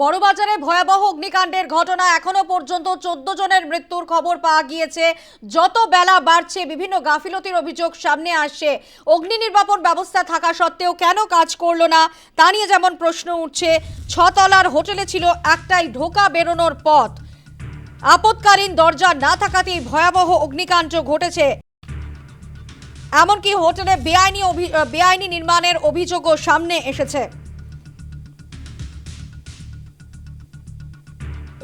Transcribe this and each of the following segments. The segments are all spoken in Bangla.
বড়বাজারে ভয়াবহ অগ্নিকাণ্ডের ঘটনা এখনও পর্যন্ত চোদ্দ জনের মৃত্যুর খবর পাওয়া গিয়েছে। যত বেলা বাড়ছে, বিভিন্ন গাফিলতির অভিযোগ সামনে আসছে। অগ্নি নির্বাপন ব্যবস্থা থাকা সত্ত্বেও কেন কাজ করল না, তা নিয়ে যেমন প্রশ্ন উঠছে, ছতলার হোটেলে ছিল একটাই ঢোকা বেরোনোর পথ। আপৎকালীন দরজা না থাকাতেই ভয়াবহ অগ্নিকাণ্ড ঘটেছে। এমনকি হোটেলে বেআইনি বেআইনি নির্মাণের অভিযোগও সামনে এসেছে।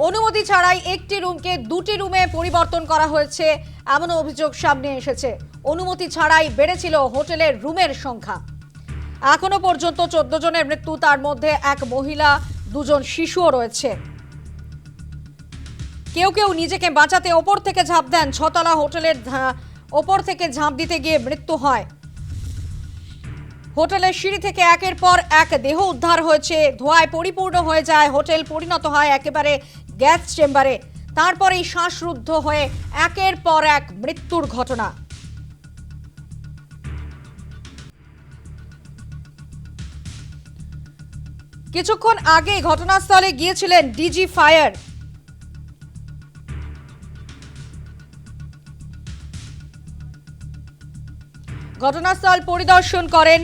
অনুমতি ছাড়াই একটি রুমকে দুটি রুমে পরিবর্তন করা হয়েছে। এমন অভিযোগ সামনে এসেছে। অনুমতি ছাড়াই বেড়েছিল হোটেলের রুমের সংখ্যা। এখনও পর্যন্ত চোদ্দ জনের মৃত্যু, তার মধ্যে এক মহিলা, দুজন শিশুও রয়েছে। কেউ কেউ নিজেকে বাঁচাতে ওপর থেকে ঝাঁপ দেন। ছতলা হোটেলের ওপর থেকে ঝাঁপ দিতে গিয়ে মৃত্যু হয়। হোটেলের সিঁড়ি থেকে একের পর এক দেহ উদ্ধার হয়েছে। ধোঁয়ায় পরিপূর্ণ হয়ে যায়, হোটেল পরিণত হয় একেবারে গ্যাস চেম্বারে। তারপরেই শ্বাসরুদ্ধ হয়ে একের পর এক মৃত্যুর ঘটনা। কিছুক্ষণ আগে ঘটনাস্থলে গিয়েছিলেন ডিজি ফায়ার। ঘটনাস্থল পরিদর্শন করেন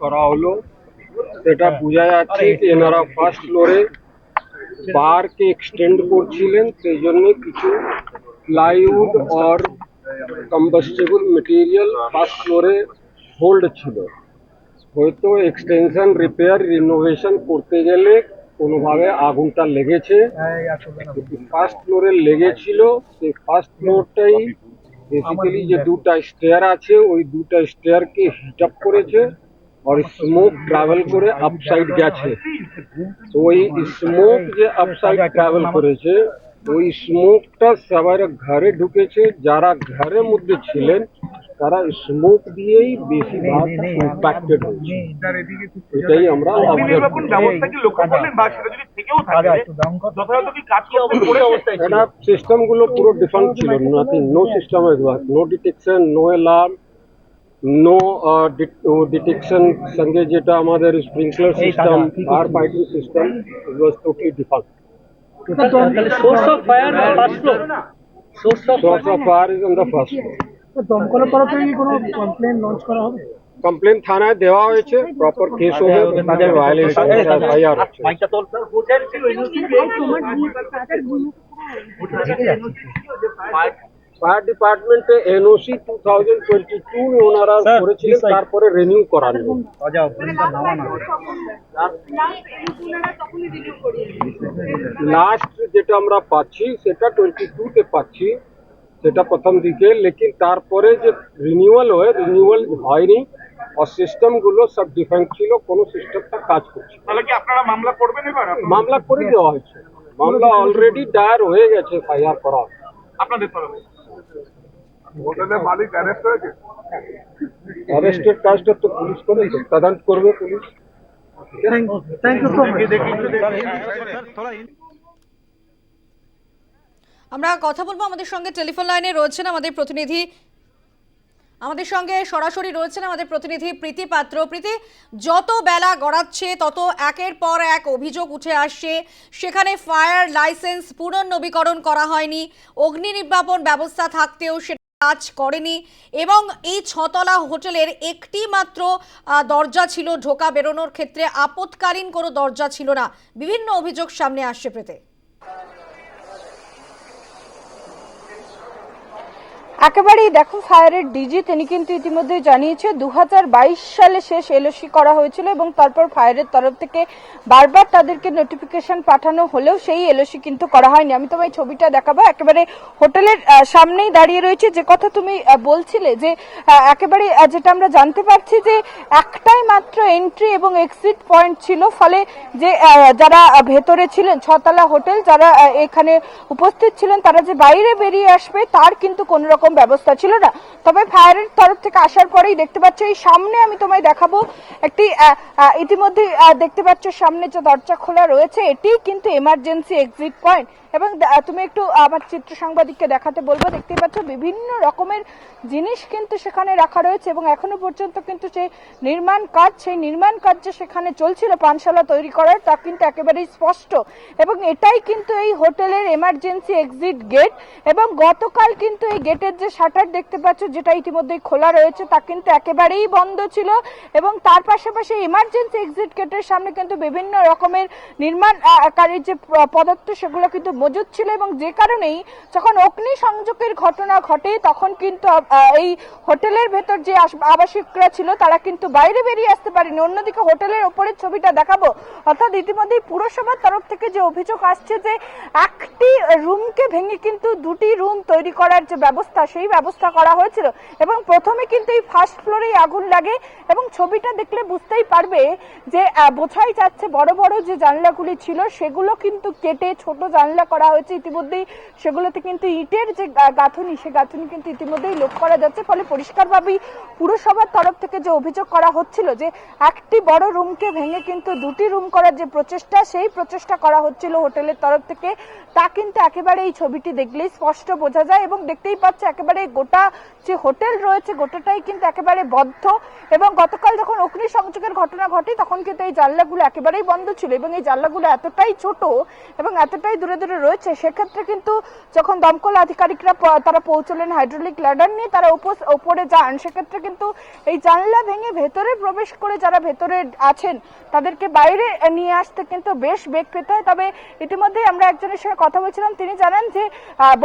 করা হলো সেটা বোঝা যাচ্ছে যে এনারা ফার্স্ট ফ্লোরে বারকে এক্সটেন্ড করছিলেন সেই জন্য কিছু plywood or combustible material first ফ্লোরে হোল্ড ছিল হয়তো এক্সটেনশন রিপেয়ার রিনোভেশন করতে গেলে কোনোভাবে আগুনটা লেগেছে ফার্স্ট ফ্লোরে লেগেছিল সেই ফার্স্ট ফ্লোরটাই বেসিক্যালি যে দুটা স্টেয়ার আছে ওই দুটা স্টেয়ারকে হিট আপ করেছে আর স্মোক ট্রাভেল করে আপসাইড গেছে তো ওই স্মোক যে আপসাইড ট্রাভেল করেছে ওই স্মোকটা সবার ঘরে ঢুকেছে যারা ঘরের মধ্যে ছিলেন তারা স্মোক দিয়েই বেশিরভাগ ইম্প্যাক্টেড হয়েছে। এটাই আমরা এটা সিস্টেমগুলো পুরো ডিফারেন্ট ছিল nothing no system no detection no alarm no detection সঙ্গে যেটা আমাদের sprinkler system fire fighting system it was totally different source of fire first floor source of fire is on the first দমকলের তরফ থেকে কি কোনো কমপ্লেন লঞ্চ করা হবে? কমপ্লেন থানায় দেওয়া হয়েছে প্রপার কেস হবে তাদের ভায়োলেশন এফআইআর হচ্ছে মাইকটা তোল হোটেল ছিল ফায়ার ডিপার্টমেন্টে NOC two thousand twenty two ওনারা করেছিলেন তারপরে রিনিউ করানো লাস্ট যেটা আমরা পাচ্ছি সেটা টোয়েন্টি টুতে পাচ্ছি সেটা প্রথম দিকে লেকিন তারপরে যে রিনিউয়াল হয় রিনিউয়াল হয়নি আর সিস্টেমগুলো সব ডিফারেন্ট ছিল কোনো সিস্টেমটা কাজ করছে না। তাহলে কি আপনারা মামলা করবেন এবার মামলা করে দেওয়া হয়েছে মামলা অলরেডি দায়ের হয়ে গেছে এফআইআর করা আপনাদের তরফে হোটেলের মালিক অ্যারেস্ট হয়েছে? অ্যারেস্টের কাজটা তো পুলিশ করে তদন্ত করবে police. Thank you so much আমরা কথা বলব আমাদের সঙ্গে টেলিফোন লাইনে রয়েছেন আমাদের প্রতিনিধি আমাদের সঙ্গে সরাসরি রয়েছেন আমাদের প্রতিনিধি প্রীতি পাত্র। প্রীতি, যত বেলা গড়াচ্ছে, তত একের পর এক অভিযোগ উঠে আসছে। সেখানে ফায়ার লাইসেন্স পুনর্নবীকরণ করা হয়নি। অগ্নি নির্বাপন ব্যবস্থা থাকতেও সে কাজ করেনি এবং এই ছতলা হোটেলের একটি মাত্র দরজা ছিল ঢোকা বেরোনোর ক্ষেত্রে। আপৎকালীন কোনো দরজা ছিল না। বিভিন্ন অভিযোগ সামনে আসছে পেতে একেবারেই দেখো, ফায়ারের ডিজি তিনি কিন্তু ইতিমধ্যে জানিয়েছে দু হাজার বাইশ সালে শেষ এলওসি করা হয়েছিল এবং তারপর ফায়ারের তরফ থেকে বারবার তাদেরকে নোটিফিকেশন পাঠানো হলেও সেই এলওসি কিন্তু করা হয়নি। আমি তোমায় ছবিটা দেখাবো। একেবারে হোটেলের সামনেই দাঁড়িয়ে রয়েছে। যে কথা তুমি বলছিলে যে একেবারে যেটা আমরা জানতে পারছি যে একটাই মাত্র এন্ট্রি এবং এক্সিট পয়েন্ট ছিল। ফলে যে যারা ভেতরে ছিলেন, ছতলা হোটেল, যারা এখানে উপস্থিত ছিলেন, তারা যে বাইরে বেরিয়ে আসবে, তার কিন্তু কোনো রকম ব্যবস্থা ছিল না। তবে ফায়ারের তরফ থেকে আসার পরেই দেখতে পাচ্ছ, এই সামনে আমি তোমায় দেখাবো একটি ইতিমধ্যে দেখতে পাচ্ছ সামনে যে দরজা খোলা রয়েছে, এটি কিন্তু এমার্জেন্সি এক্সিট পয়েন্ট এবং তুমি একটু আমার চিত্র সাংবাদিককে দেখাতে বলব দেখতেই পাচ্ছ বিভিন্ন রকমের জিনিস কিন্তু সেখানে রাখা রয়েছে এবং এখনও পর্যন্ত কিন্তু সেই নির্মাণ কাজ সেই নির্মাণ কাজ যে সেখানে চলছিল পানশালা তৈরি করার তা কিন্তু একেবারেই স্পষ্ট। এবং এটাই কিন্তু এই হোটেলের এমার্জেন্সি এক্সিট গেট এবং গতকাল কিন্তু এই গেটের যে শাটার দেখতে পাচ্ছ যেটা ইতিমধ্যেই খোলা রয়েছে তা কিন্তু একেবারেই বন্ধ ছিল। এবং তার পাশাপাশি এমার্জেন্সি এক্সিট গেটের সামনে কিন্তু বিভিন্ন রকমের নির্মাণ আহ, যে পদার্থ সেগুলো কিন্তু মজুদ ছিল এবং যে কারণেই যখন অগ্নি সংযোগের ঘটনা ঘটে, তখন কিন্তু এই হোটেলের ভেতর যে আবাসিকরা ছিল, তারা কিন্তু বাইরে বেরিয়ে আসতে পারেনি। অন্যদিকে হোটেলের ওপরের ছবিটা দেখাবো। অর্থাৎ ইতিমধ্যেই পুরসভার তরফ থেকে যে অভিযোগ আসছে যে, একটি রুমকে ভেঙে কিন্তু দুটি রুম তৈরি করার যে ব্যবস্থা, সেই ব্যবস্থা করা হয়েছিল। এবং প্রথমে কিন্তু এই ফার্স্ট ফ্লোরেই আগুন লাগে এবং ছবিটা দেখলে বুঝতেই পারবে যে বোঝাই যাচ্ছে বড় বড় যে জানলাগুলি ছিল, সেগুলো কিন্তু কেটে ছোট জানলা করা হয়েছে ইতিমধ্যেই। সেগুলোতে কিন্তু ইটের যে গাঁথুনি, সে গাঁথুনি কিন্তু ইতিমধ্যেই লোক করা যাচ্ছে। ফলে পরিষ্কারভাবেই পুরসভার তরফ থেকে যে অভিযোগ করা হচ্ছিল যে একটি বড় রুমকে ভেঙে কিন্তু দুটি রুম করার যে প্রচেষ্টা, সেই প্রচেষ্টা করা হচ্ছিল হোটেলের তরফ থেকে। তা কিন্তু একেবারে এই ছবিটি দেখলেই স্পষ্ট বোঝা যায় এবং দেখতেই পাচ্ছে একেবারে গোটা যে হোটেল রয়েছে, গোটাটাই কিন্তু একেবারে বদ্ধ। এবং গতকাল যখন অগ্নি সংযোগের ঘটনা ঘটে, তখন কিন্তু এই জানলাগুলো একেবারেই বন্ধ ছিল এবং এই জানলাগুলো এতটাই ছোট এবং এতটাই দূরে দূরে রয়েছে, সেক্ষেত্রে কিন্তু যখন দমকল আধিকারিকরা তারা পৌঁছলেন হাইড্রোলিক ল্যাডার নিয়ে, তারা ওপরে যান, সেক্ষেত্রে কিন্তু এই জানলা ভেঙে ভেতরে প্রবেশ করে যারা ভেতরে আছেন, তাদেরকে বাইরে নিয়ে আসতে কিন্তু বেশ বেগ পেতে হয়। তবে ইতিমধ্যেই আমরা একজনের সঙ্গে কথা বলছিলাম, তিনি জানান যে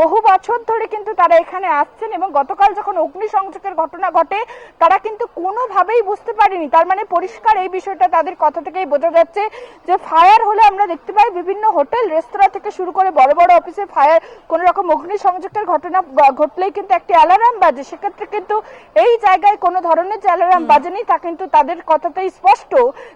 বহু বছর ধরে কিন্তু তারা এখানে আসছেন এবং গতকাল যখন অগ্নি সংযোগের ঘটনা ঘটে, তারা কিন্তু কোনোভাবেই বুঝতে পারেনি। তার মানে পরিষ্কার এই বিষয়টা তাদের কথা থেকেই বোঝা যাচ্ছে যে, ফায়ার হলে আমরা দেখতে পাই বিভিন্ন হোটেল, রেস্তোরাঁ থেকে শুরু করে বড় বড় অফিসে ফায়ার কোন রকম অগ্নি সংযোগের ঘটনা ঘটলেই কিন্তু একটি অ্যালার্ম বাজে। সেক্ষেত্রে কিন্তু এই জায়গায় কোনো ধরনের যে অ্যালার্ম বাজেনি তা কিন্তু তাদের কথাতেই স্পষ্ট।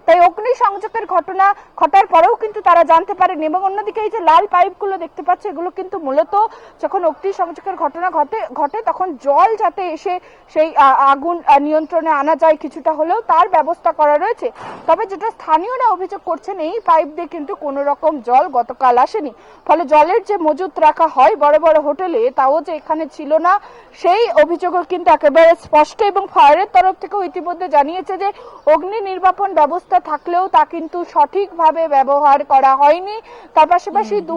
তাই অগ্নি সংযোগের ঘটনা ঘটার পরেও কিন্তু তারা জানতে পারেনি। এবং অন্যদিকে এই যে লাল পাইপগুলো দেখতে পাচ্ছে এগুলো কিন্তু মূলত যখন অগ্নি সংযোগের ঘটনা ঘটে ঘটে তখন জল যাতে এসে সেই আগুন নিয়ন্ত্রণে আনা যায় কিছুটা হলেও তার ব্যবস্থা করা রয়েছে। তবে যেটা স্থানীয়রা অভিযোগ করছেন এই পাইপ দিয়ে কিন্তু কোনো রকম জল গতকাল আসেনি। ফলে জলের যে মজুত রাখা হয় বড় বড় হোটেলে তাও যে এখানে ছিল না সেই অভিযোগও কিন্তু একেবারে স্পষ্ট এবং ফায়ারের তরফ থেকেও ইতিমধ্যে জানিয়েছে যে অগ্নি নির্বাপন ব্যবস্থা থাকলেও তা কিন্তু সঠিকভাবে ব্যবহার করা হয়নি। তার পাশাপাশি দু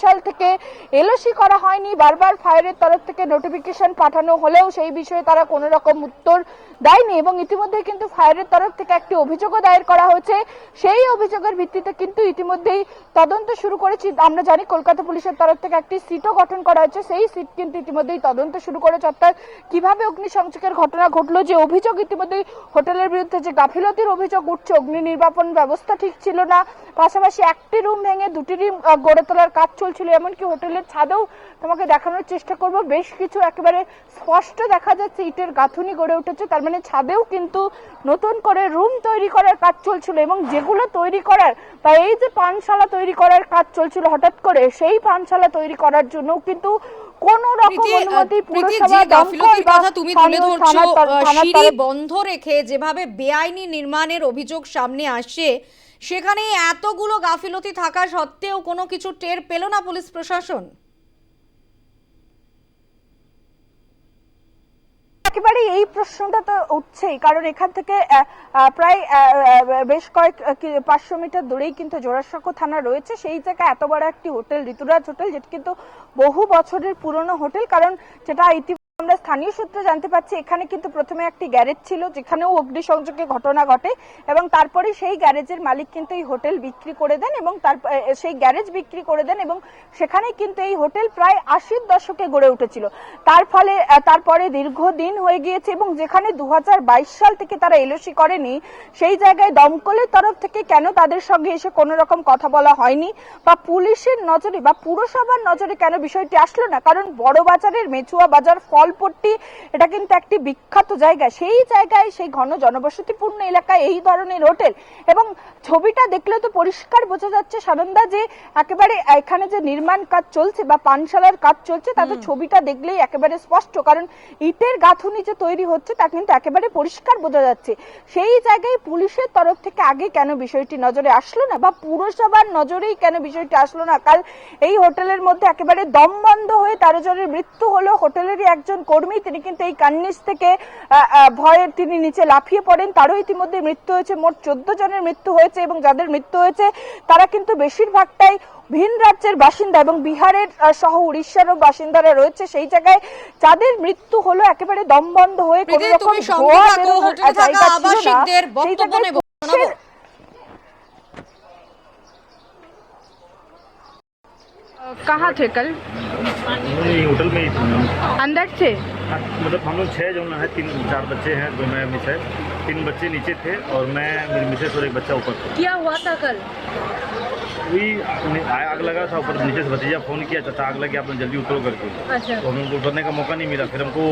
সাল থেকে এলওসি করা হয়নি বারবার ফায়ারের তরফ থেকে নোটিফিকেশন পাঠানো হলেও সেই বিষয়ে তারা কোনো রকম উত্তর দেয়নি এবং ইতিমধ্যে কিন্তু ফায়ারের তরফ থেকে একটি অভিযোগও দায়ের করা হয়েছে। সেই অভিযোগের ভিত্তিতে কিন্তু ইতিমধ্যেই তদন্ত শুরু করেছি। আমরা জানি কলকাতা পুলিশের তরফ থেকে একটি সিটও গঠন করা হয়েছে। সেই সিট কিন্তু ইতিমধ্যেই তদন্ত শুরু করেছে। অর্থাৎ কীভাবে অগ্নিসংযোগের ঘটনা ঘটলো, যে অভিযোগ ইতিমধ্যেই হোটেলের বিরুদ্ধে যে গাফিলতির অভিযোগ উঠছে, অগ্নি নির্বাপন ব্যবস্থা ঠিক ছিল না। পাশাপাশি একটি রুম ভেঙে দুটি রুম গড়ে তোলার কাজ চলছিল, এমনকি হোটেলের ছাদেও তোমাকে দেখানোর চেষ্টা করব। বেশ কিছু একেবারে স্পষ্ট দেখা যাচ্ছে, ইটের গাঁথুনি গড়ে উঠেছে। তার মানে ছাদেও কিন্তু নতুন করে রুম তৈরি করার কাজ চলছিল এবং যেগুলো তৈরি করার বা এই যে পানশালা তৈরি করার কাজ চলছিল, হঠাৎ করে সেই পানশালা তৈরি করার জন্য কিন্তু কোন রকম অনুমতি পুরসভা গাফিলতির কথা তুমি তুলে ধরছো সিঁড়ি বন্ধ রেখে যেভাবে বেআইনি নির্মাণের অভিযোগ সামনে আসে সেখানে এতগুলো গাফিলতি থাকা সত্ত্বেও কোনো কিছু টের পেল না পুলিশ প্রশাসন? একেবারে এই প্রশ্নটা তো উঠছেই, কারণ এখান থেকে প্রায় বেশ কয়েক পাঁচশো মিটার দূরেই কিন্তু জোড়াসাঁকো থানা রয়েছে। সেই জায়গায় এত বড় একটি হোটেল, ঋতুরাজ হোটেল, যেটি কিন্তু বহু বছরের পুরনো হোটেল, কারণ সেটা ইতি আমরা স্থানীয় সূত্রে জানতে পারছি, এখানে কিন্তু প্রথমে একটি গ্যারেজ ছিল, যেখানেও অগ্নিসংযোগের ঘটনা ঘটে এবং তারপরে সেই গ্যারেজের মালিক কিন্তু এই হোটেল বিক্রি করে দেন এবং তার সেই গ্যারেজ বিক্রি করে দেন এবং সেখানে কিন্তু এই হোটেল প্রায় আশির দশকে গড়ে উঠেছিল। তার ফলে তারপরে দীর্ঘদিন হয়ে গিয়েছে এবং যেখানে দু হাজার বাইশ সাল থেকে তারা এলওসি করেনি, সেই জায়গায় দমকলের তরফ থেকে কেন তাদের সঙ্গে এসে কোনো রকম কথা বলা হয়নি বা পুলিশের নজরে বা পুরসভার নজরে কেন বিষয়টি আসলো না? কারণ বড় বাজারের, মেচুয়া বাজার ফলপট্টি এটা কিন্তু একটি বিখ্যাত জায়গা। সেই জায়গায় সেই ঘন জনবসতিপূর্ণ এলাকায় এই ধরনের হোটেল। এবং ছবিটা দেখলে তো পরিষ্কার বোঝা যাচ্ছে সানন্দা যে একেবারে এখানে যে নির্মাণ কাজ চলছে বা পানশালার কাজ চলছে তাদের ছবিটা দেখলেই একেবারে স্পষ্ট। কারণ ইটের গাঁথুনি যে তৈরি হচ্ছে তা কিন্তু একেবারে পরিষ্কার বোঝা যাচ্ছে। সেই জায়গায় পুলিশের তরফ থেকে আগে কেন বিষয়টি নজরে আসলো না? বা পুরসভার নজরেই কেন বিষয়টি আসলো না? কাল এই হোটেলের মধ্যে একেবারে দম বন্ধ হয়ে তেরো জনের মৃত্যু হলো। হোটেলেরই একজন কর্মী তিনি কিন্তু এই কান্নিস থেকে আহ, আহ, ভয়ে তিনি নিচে লাফিয়ে পড়েন। তারও ইতিমধ্যে মৃত্যু হয়েছে। মোট চোদ্দ জনের মৃত্যু হয়েছে এবং যাদের মৃত্যু হয়েছে তারা কিন্তু বেশিরভাগটাই ভিন রাজ্যের বাসিন্দা এবং বিহারের সহ উড়িষ্যারও বাসিন্দারা রয়েছে। সেই জায়গায় যাদের মৃত্যু হলো একেবারে দম বন্ধ হয়ে কোনো রকম कहाँ थे कल? होटल में ही थी। अंदर थे? हाँ, मतलब हम लोग छः जो है तीन चार बच्चे हैं दो मैं मिसेज तीन बच्चे नीचे थे और मैं मेरी मिसेज और एक बच्चा ऊपर था। क्या हुआ था कल? वही आग आग लगा था ऊपर नीचे से भतीजा फ़ोन किया चाचा आग लगी आपने जल्दी उतरो करके। अच्छा। तो हम लोग उतरने का मौका नहीं मिला। फिर हमको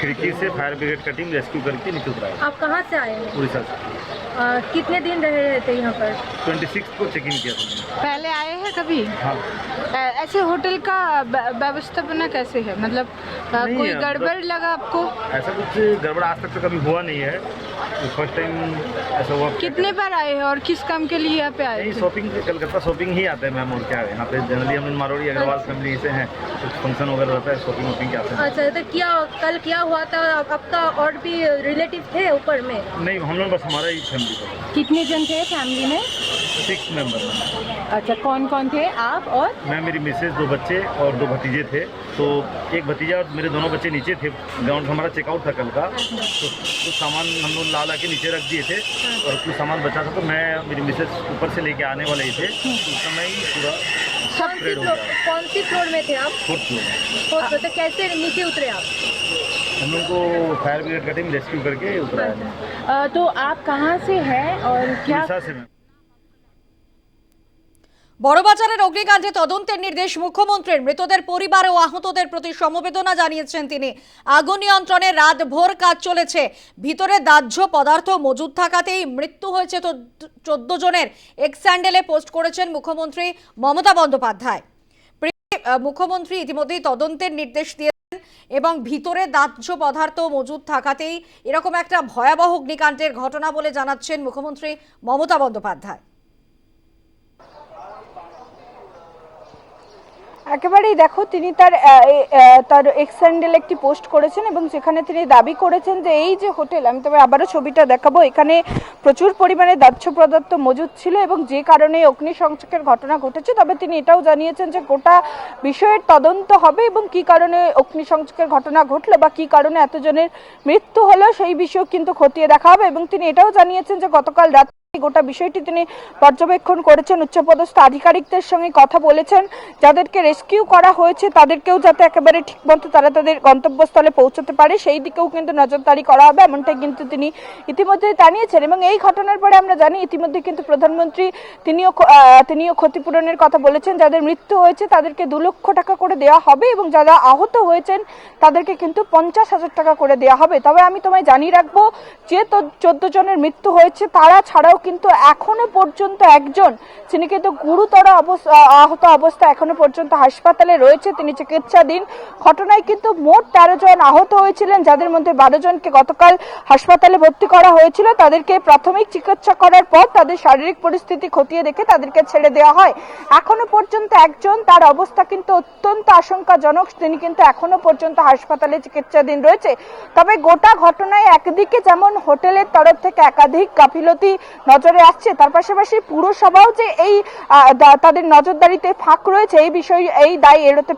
खिड़की से फायर ब्रिगेड का टीम रेस्क्यू करके नीचे उतराया। आप कहाँ से आए? उड़ीसा से। आ, कितने दिन रहे रहे थे यहाँ पर? ट्वेंटी सिक्स को चेक इन किया था पहले आए हैं कभी? हाँ। ऐसे होटल का व्यवस्था व्यवस्थापना कैसे है? मतलब आ, कोई गड़बड़ मतलब- लगा आपको? ऐसा कुछ गड़बड़ आज तक तो कभी हुआ नहीं है। फ़र्स्ट टाइम ऐसा हुआ कितने बार आए हैं और किस काम के लिए यहाँ पे आए नहीं शॉपिंग कलकत्ता शॉपिंग ही आते हैं मैम और क्या है? यहाँ पे जनरली हम मारोड़ी अग्रवाल फैमिली से हैं। कुछ फ़ंक्शन वगैरह रहता है शॉपिंग वॉपिंग क्या आते हैं। अच्छा तो क्या कल क्या हुआ था? आपका और भी रिलेटिव थे ऊपर में? नहीं हम लोग बस हमारा ही फैमिली कितने जन थे फैमिली में? सिक्स मेंबर अच्छा कौन कौन थे आप और? मैं मेरी मिसेज दो बच्चे और दो भतीजे थे। तो एक भतीजा और मेरे दोनों बच्चे नीचे थे। ग्राउंड हमारा चेकआउट था कल का। तो कुछ सामान हम लोग ला ला के नीचे रख दिए थे और कुछ सामान बचा था। तो मैं मेरी मिसेज ऊपर से लेके आने वाले ही थे। उस समय ही पूरा कौन सी फ्लोर कौन सी फ्लोर में थे आप? फोर्थ फ्लोर तो कैसे नीचे उतरे आप? हम लोग को फायर ब्रिगेड का टीम रेस्क्यू करके उतरा अ, तो आप कहाँ से हैं और क्या से मैं। বড়বাজারের অগ্নিকাণ্ডে তদন্তের নির্দেশ মুখ্যমন্ত্রীর। মৃতদের পরিবার ও আহতদের প্রতি সমবেদনা জানিয়েছেন তিনি। আগুন নিয়ন্ত্রণে রাত ভোর কাজ চলেছে। ভিতরে দাহ্য পদার্থ মজুদ থাকাতেই মৃত্যু হয়েছে চোদ্দ জনের। এক্স স্যান্ডেলে পোস্ট করেছেন মুখ্যমন্ত্রী মমতা বন্দ্যোপাধ্যায়। মুখ্যমন্ত্রী ইতিমধ্যেই তদন্তের নির্দেশ দিয়েছেন এবং ভিতরে দাহ্য পদার্থ মজুদ থাকাতেই এরকম একটা ভয়াবহ অগ্নিকাণ্ডের ঘটনা বলে জানাচ্ছেন মুখ্যমন্ত্রী মমতা বন্দ্যোপাধ্যায়। একেবারেই দেখো, তিনি তার তার এক্স হ্যান্ডেল একটি পোস্ট করেছেন এবং সেখানে তিনি দাবি করেছেন যে এই যে হোটেল আমি তবে আবারও ছবিটা দেখাবো, এখানে প্রচুর পরিমাণে দাহ্য পদার্থ মজুদ ছিল এবং যে কারণে অগ্নিসংযোগের ঘটনা ঘটেছে, তবে তিনি এটাও জানিয়েছেন যে গোটা বিষয়ের তদন্ত হবে এবং কি কারণে অগ্নিসংযোগের ঘটনা ঘটলো বা কি কারণে এতজনের মৃত্যু হলো, সেই বিষয়েও কিন্তু খতিয়ে দেখা হবে এবং তিনি এটাও জানিয়েছেন যে গতকাল রাত গোটা বিষয়টি তিনি পর্যবেক্ষণ করেছেন। উচ্চপদস্থ আধিকারিকদের সঙ্গে কথা বলেছেন। যাদেরকে রেস্কিউ করা হয়েছে, তাদেরকেও যাতে একেবারে ঠিকমতো তারা তাদের গন্তব্যস্থলে পৌঁছতে পারে, সেই দিকেও কিন্তু নজরদারি করা হবে, এমনটাই কিন্তু তিনি ইতিমধ্যে জানিয়েছেন। এবং এই ঘটনার পরে আমরা জানি ইতিমধ্যে কিন্তু প্রধানমন্ত্রী তিনিও তিনিও ক্ষতিপূরণের কথা বলেছেন। যাদের মৃত্যু হয়েছে, তাদেরকে দু লক্ষ টাকা করে দেওয়া হবে এবং যারা আহত হয়েছেন, তাদেরকে কিন্তু পঞ্চাশ হাজার টাকা করে দেওয়া হবে। তবে আমি তোমায় জানিয়ে রাখব, যে চোদ্দ জনের মৃত্যু হয়েছে, তারা ছাড়াও কিন্তু এখনও পর্যন্ত একজন যিনি কিন্তু গুরুতর আহত অবস্থা এখনও পর্যন্ত হাসপাতালে রয়েছে, তিনি চিকিৎসাধীন। ঘটনায় কিন্তু মোট তেরো জন আহত হয়েছিলেন, যাদের মধ্যে বারো জনকে গতকাল হাসপাতালে ভর্তি করা হয়েছিল। তাদেরকে প্রাথমিক চিকিৎসা করার পর তাদের শারীরিক পরিস্থিতি খতিয়ে দেখে তাদেরকে ছেড়ে দেওয়া হয়। এখনও পর্যন্ত একজন, তার অবস্থা কিন্তু অত্যন্ত আশঙ্কাজনক, তিনি কিন্তু এখনও পর্যন্ত হাসপাতালে চিকিৎসাধীন রয়েছে। তবে গোটা ঘটনায় একদিকে যেমন হোটেলের তরফ থেকে একাধিক গাফিলতি নজরে আসছে। তার পাশাপাশি পুরসভাও যে এই তাদের নজরদারিতে ফাঁক রয়েছে এই বিষয়ে এই দায় এড়াতে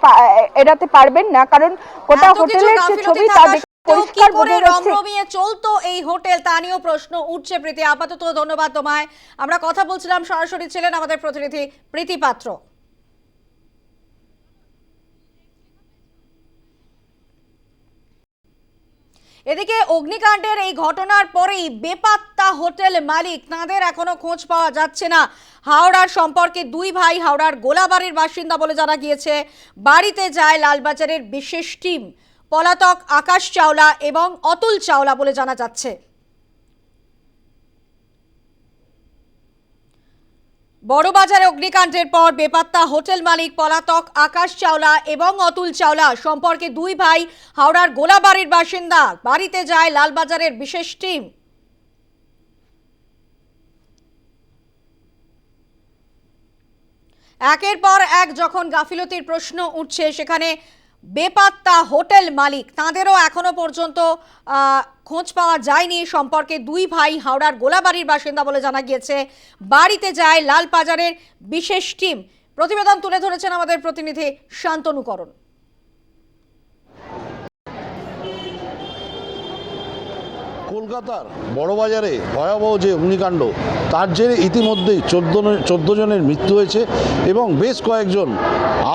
এড়াতে পারবেন না। কারণ গোটা হোটেলের যে ছবি তা পরিষ্কার করে রমরমিয়ে চলতো এই হোটেল তা নিয়েও প্রশ্ন উঠছে প্রীতি। আপাতত ধন্যবাদ তোমায়। আমরা কথা বলছিলাম সরাসরি ছিলেন আমাদের প্রতিনিধি প্রীতি পাত্র। এদিকে অগ্নিকাণ্ডের এই ঘটনার পরেই বেপাত্তা হোটেল মালিক তাঁদের এখনও খোঁজ পাওয়া যাচ্ছে না। হাওড়ার সম্পর্কে দুই ভাই হাওড়ার গোলাবাড়ির বাসিন্দা বলে জানা গিয়েছে, বাড়িতে যায় লালবাজারের বিশেষ টিম, পলাতক আকাশ চাওলা এবং অতুল চাওলা বলে জানা যাচ্ছে। বড়বাজারে অগ্নিকাণ্ডের পর বেপাত্তা হোটেল মালিক পলাতক আকাশ চাওলা এবং অতুল চাওলা সম্পর্কে দুই ভাই হাওড়ার গোলাবাড়ির বাসিন্দা। বাড়িতে যায় লালবাজারের বিশেষ টিম। একের পর এক যখন গাফিলতির প্রশ্ন উঠছে, সেখানে বেপাত্তা হোটেল মালিক, তাঁদেরও এখনও পর্যন্ত খোঁজ পাওয়া যায়নি সম্পর্কে। দুই ভাই হাওড়ার গোলাবাড়ির বাসিন্দা বলে জানা গিয়েছে, বাড়িতে যায় লালবাজারের বিশেষ টিম। প্রতিবেদন তুলে ধরেছেন আমাদের প্রতিনিধি শান্তনুকরণ কলকাতার বড়বাজারে ভয়াবহ যে অগ্নিকাণ্ড, তার জেরে ইতিমধ্যেই চোদ্দ চোদ্দ জনের মৃত্যু হয়েছে এবং বেশ কয়েকজন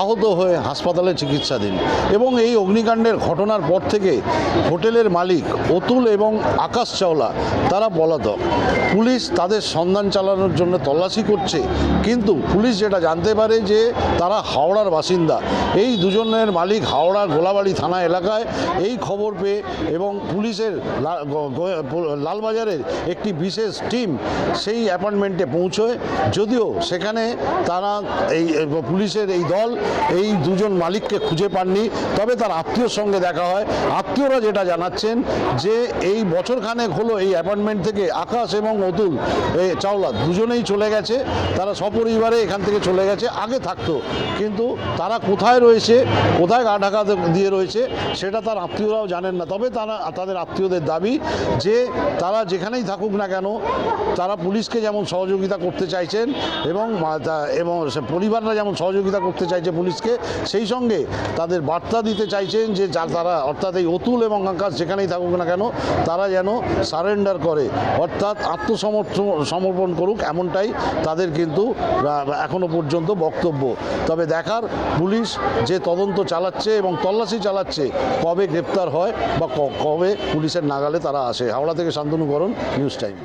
আহত হয়ে হাসপাতালে চিকিৎসাধীন। এবং এই অগ্নিকাণ্ডের ঘটনার পর থেকে হোটেলের মালিক অতুল এবং আকাশ চাওলা, তারা পলাতক পুলিশ তাদের সন্ধান চালানোর জন্য তল্লাশি করছে, কিন্তু পুলিশ যেটা জানতে পারে যে তারা হাওড়ার বাসিন্দা। এই দুজনের মালিক হাওড়ার গোলাবাড়ি থানা এলাকায় এই খবর পেয়ে এবং পুলিশের লালবাজারের একটি বিশেষ টিম সেই অ্যাপার্টমেন্টে পৌঁছয়। যদিও সেখানে তারা এই পুলিশের এই দল এই দুজন মালিককে খুঁজে পাননি। তবে তার আত্মীয়র সঙ্গে দেখা হয়। আত্মীয়রা যেটা জানাচ্ছেন যে এই বছরখানেক হলো এই অ্যাপার্টমেন্ট থেকে আকাশ এবং অতুল চাওলা দুজনেই চলে গেছে। তারা সপরিবারে এখান থেকে চলে গেছে, আগে থাকতো। কিন্তু তারা কোথায় রয়েছে, কোথায় গা ঢাকা দিয়ে রয়েছে, সেটা তার আত্মীয়রাও জানেন না। তবে তারা, তাদের আত্মীয়দের দাবি যে তারা যেখানেই থাকুক না কেন, তারা পুলিশকে যেমন সহযোগিতা করতে চাইছেন এবং এবং পরিবাররা যেমন সহযোগিতা করতে চাইছে পুলিশকে, সেই সঙ্গে তাদের বার্তা দিতে চাইছেন যে তারা অর্থাৎ এই অতুল এবং আকাশ যেখানেই থাকুক না কেন, তারা যেন সারেন্ডার করে, অর্থাৎ আত্মসমর্থন সমর্পণ করুক এমনটাই তাদের কিন্তু এখনও পর্যন্ত বক্তব্য। তবে দেখার পুলিশ যে তদন্ত চালাচ্ছে এবং তল্লাশি চালাচ্ছে, কবে গ্রেপ্তার হয় বা কবে পুলিশের নাগালে তারা আসে হাওড়া থেকে শান্তনু করুন নিউজ টাইম